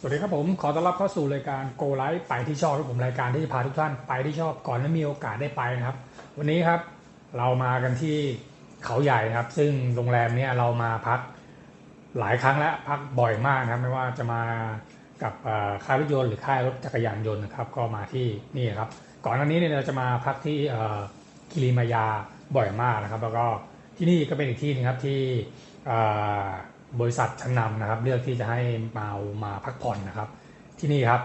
สวัสดีครับผม ขอต้อนรับเข้าสู่รายการ Go Live ไปที่ชอบครับผมรายการที่จะพาทุกท่านไปที่ชอบก่อนและมีโอกาสได้ไปนะครับ วันนี้ครับเรามากันที่เขาใหญ่นะครับ ซึ่งโรงแรมเนี้เรามาพักหลายครั้งแล้วพักบ่อยมากนะครับไม่ว่าจะมากับค่ายรถยนต์หรือค่ายรถจักรยานยนต์นะครับ ก็มาที่นี่ครับ ก่อนหน้านี้เนี่ยเราจะมาพักที่คิริมายาบ่อยมากนะครับ แล้วก็ที่นี่ก็เป็นอีกที่หนึงครับที่ บริษัทชั้นนำนะครับ เลือกที่จะให้มามาพักผ่อนนะครับ ที่นี่ครับ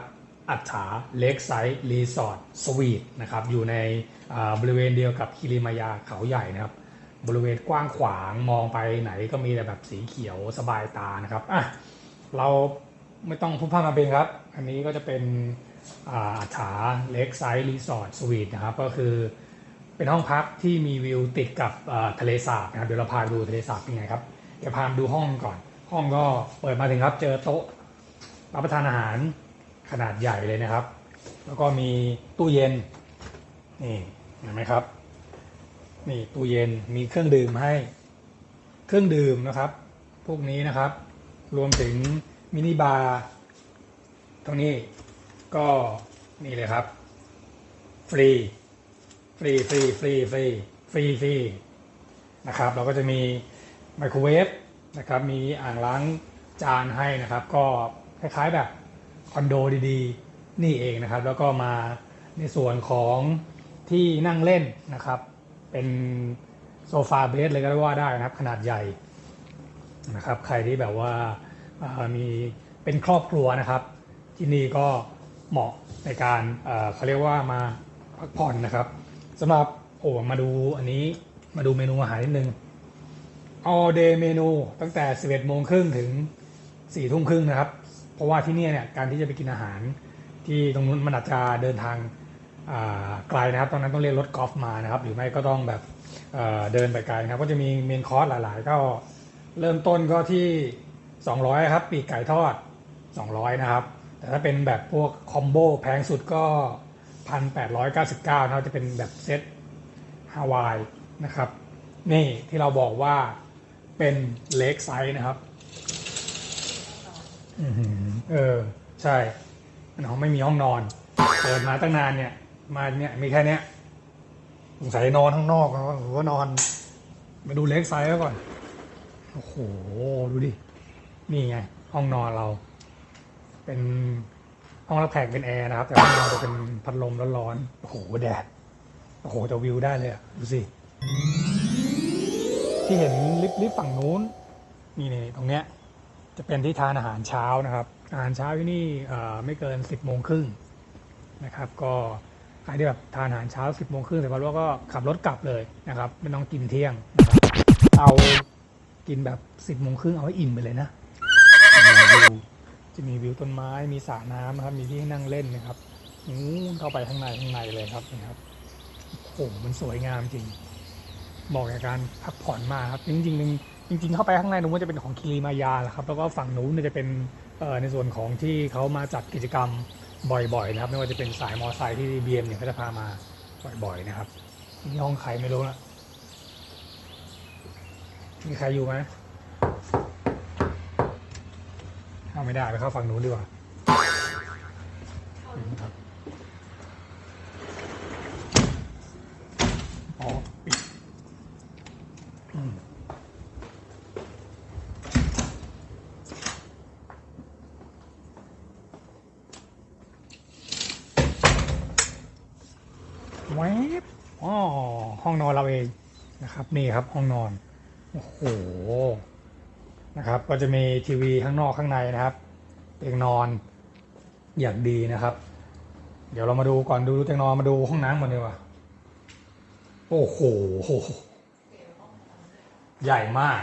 อัจฉาเลกไซด์รีสอร์ทสวีทนะครับ อยู่ในบริเวณเดียวกับคิริมายาเขาใหญ่นะครับ บริเวณกว้างขวางมองไปไหนก็มีแต่แบบสีเขียวสบายตานะครับอะเราไม่ต้องพูดพร่ำมาเป็นครับ อันนี้ก็จะเป็นอ่าอัจฉาเลกไซด์รีสอร์ทสวีทนะครับ ก็คือเป็นห้องพักที่มีวิวติดกับทะเลสาบนะครับเดี๋ยวเราพาดูทะเลสาบเป็นไงครับ ดี๋ยวพาไปดูห้องก่อน ห้องก็เปิดมาถึงครับเจอโต๊ะรับประทานอาหารขนาดใหญ่เลยนะครับ แล้วก็มีตู้เย็น นี่เห็นไหมครับ นี่ตู้เย็นมีเครื่องดื่มให้ เครื่องดื่มนะครับ พวกนี้นะครับ รวมถึงมินิบาร์ตรงนี้ก็นี่เลยครับ ฟรี ฟรี ฟรี ฟรี ฟรี ฟรีฟรีนะครับ เราก็จะมี ไมโครเวฟนะครับมีอ่างล้างจานให้นะครับ ก็คล้ายๆแบบคอนโดดีๆ นี่เองนะครับ แล้วก็มาในส่วนของที่นั่งเล่นนะครับ เป็นโซฟาเบสเลยก็ว่าได้นะครับ ขนาดใหญ่นะครับ ใครที่แบบว่าามีเป็นครอบครัวนะครับ ที่นี่ก็เหมาะในการเอ่อเขาเรียกว่ามาพักผ่อนนะครับสำหรับโอ้มาดูอันนี้มาดูเมนูอาหารนิดนึง all day เมนูตั้งแต่ 11โมงครึ่งถึง4ทุ่มครึ่งนะครับ เพราะว่าที่นี่เนี่ยการที่จะไปกินอาหาร ที่ตรงนู้นมันอาจจะเดินทางไกลนะครับ ตอนนั้นต้องเรียกรถกอล์ฟมานะครับ หรือไม่ก็ต้องแบบเเดินไปไกลนะครับ ก็จะมีเมนคอร์สหลาย ๆ ก็เริ่มต้นก็ที่ 200 ครับปีกไก่ทอด 200 นะครับ แต่ถ้าเป็นแบบพวกคอมโบแพงสุดก็ 1,899นะครับจะเป็นแบบเซตฮาวายนะครับ นี่ที่เราบอกว่า เป็นเล็กไซส์นะครับอเออ ใช่มันห้องไม่มีห้องนอน เปิดมาตั้งนานเนี่ย มาเนี่ย มีแค่เนี้ยสงสัยนอนข้างนอกนะหรือว่านอน มาดูเล็กไซส์แล้วก่อน โอ้โห ดูดิ นี่ไง ห้องนอนเรา เป็นห้องรับแขกเป็นแอร์นะครับ แต่ห้องนอนจะเป็นพัดลมร้อนๆ โอ้โห แดด โอ้โห จะวิวได้เลยอะดูสิ ที่เห็นลิฟต์ลิฟฝั่งนู้นนี่นี่ตรงเนี้ยจะเป็นที่ทานอาหารเช้านะครับ อาหารเช้าที่นี่ไม่เกิน 10บโมงครึ่งนะครับ ก็ใครที่แบบทานอาหารเช้า 10บโมงครึ่งเสร็จแล้วก็ขับรถกลับเลยนะครับไม่ต้องกินเที่ยงนะครับเอากินแบบ 10บโมงครึ่งเอาให้อิ่มไปเลยนะจะมีวิวต้นไม้มีสระน้ำนะครับมีที่ให้นั่งเล่นนะครับนู้เข้าไปข้างในข้างในเลยครับนะครับโอ้โหมันสวยงามจริง บอกในการพักผ่อนมากครับ จริงๆจริงจริงๆเข้าไปข้างในนู้นจะเป็นของคิริมายาแหละครับ แล้วก็ฝั่งนู้นเนี่ยจะเป็นในส่วนของที่เขามาจัดกิจกรรมบ่อยๆนะครับ ไม่ว่าจะเป็นสายมอไซค์ที่บีเอ็มเนี่ยเขาจะพามาบ่อยๆนะครับนี่ห้องใครไม่รู้นะมีใครอยู่ไหมเข้าไม่ได้ไปเข้าฝั่งนู้นดีกว่าอืมครับอ๋อปิด อืม แวบอ๋อห้องนอนเราเองนะครับนี่ครับห้องนอนโอ้โหนะครับ ก็จะมีทีวีข้างนอกข้างในนะครับเตียงนอนอย่างดีนะครับ เดี๋ยวเรามาดูก่อนดูเตียงนอนมาดูห้องน้ำก่อนดีกว่าโอ้โหใหญ่มาก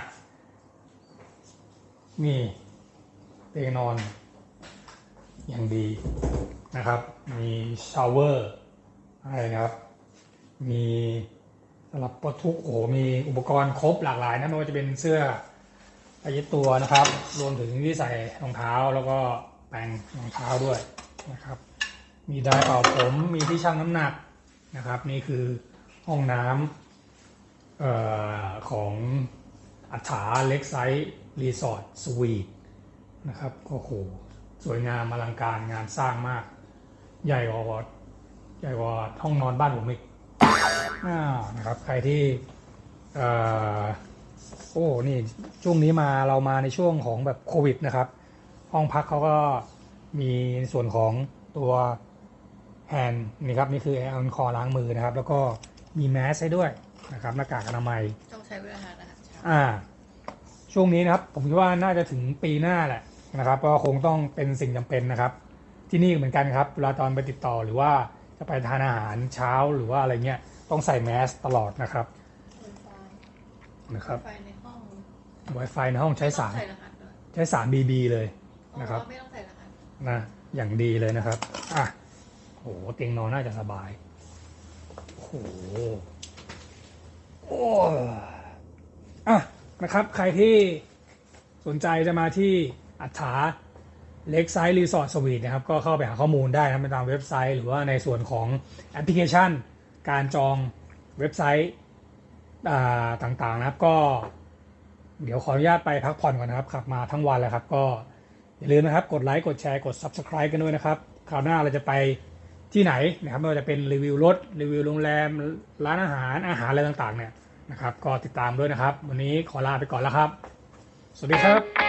นี่เตียงนอน อย่างดีนะครับ มีชาวเวอร์อะไรนะครับ มีสำหรับปทุกโอ้มีอุปกรณ์ครบหลากหลายนะไม่ว่าจะเป็นเสื้อผ้าย็ดตัวนะครับ รวมถึงที่ใส่รองเท้าแล้วก็แปรงรองเท้าด้วยนะครับ มีไดร์เป่าผมมีที่ชั่งน้ำหนักนะครับ นี่คือห้องน้ำเอ่อของอัฐาเล็กไซส์รีสอร์ทสวีทนะครับก็โหสวยงามอลังการงานสร้างมาก ใหญ่กว่าใหญ่กว่าห้องนอนบ้านผมอีก อ่านะครับ ใครที่เอ่อโอ้นี่ช่วงนี้มาเรามาในช่วงของแบบโควิดนะครับ ห้องพักเขาก็มีในส่วนของตัวแฮนด์นี่ครับนี่คือแอลกอฮอล์ล้างมือนะครับ แล้วก็มีแมสให้ด้วยนะครับหน้ากากอนามัยต้องใช้เวลาทานอาหารเช้าอ่า ช่วงนี้นะครับ ผมคิดว่าน่าจะถึงปีหน้าแหละนะครับ ก็คงต้องเป็นสิ่งจำเป็นนะครับ ที่นี่เหมือนกันครับเวลาตอนไปติดต่อหรือว่าจะไปทานอาหารเช้าหรือว่าอะไรเงี้ย ต้องใส่แมสตลอดนะครับไฟนะครับ ไฟในห้อง Wi-Fi ในห้องใช้สามไม่ต้องใส่รหัสด้วยใช้สาม BB เลยอ๋อนะครับไม่ต้องใส่รหัสนะอย่างดีเลยนะครับ อะโหเตียงนอนน่าจะสบายโอ้โหโอ้อะนะครับ ใครที่สนใจจะมาที่อัฐาเล็กไซส์รีสอร์ทสวีทนะครับ ก็เข้าไปหาข้อมูลได้นะครับตามเว็บไซต์ หรือว่าในส่วนของแอปพลิเคชัน การจองเว็บไซต์ต่างๆนะครับ ก็เดี๋ยวขออนุญาตไปพักผ่อนก่อนนะครับขับมาทั้งวันแล้วครับ ก็อย่าลืมนะครับ กดไลค์ กดแชร์ กด Subscribe กันด้วยนะครับ คราวหน้าเราจะไปที่ไหนนะครับไม่ว่าจะเป็นรีวิวรถ รีวิวโรงแรม ร้านอาหาร อาหารอะไรต่างๆ เนี่ยนะครับ ก็ติดตามด้วยนะครับ วันนี้ขอลาไปก่อนแล้วครับ สวัสดีครับ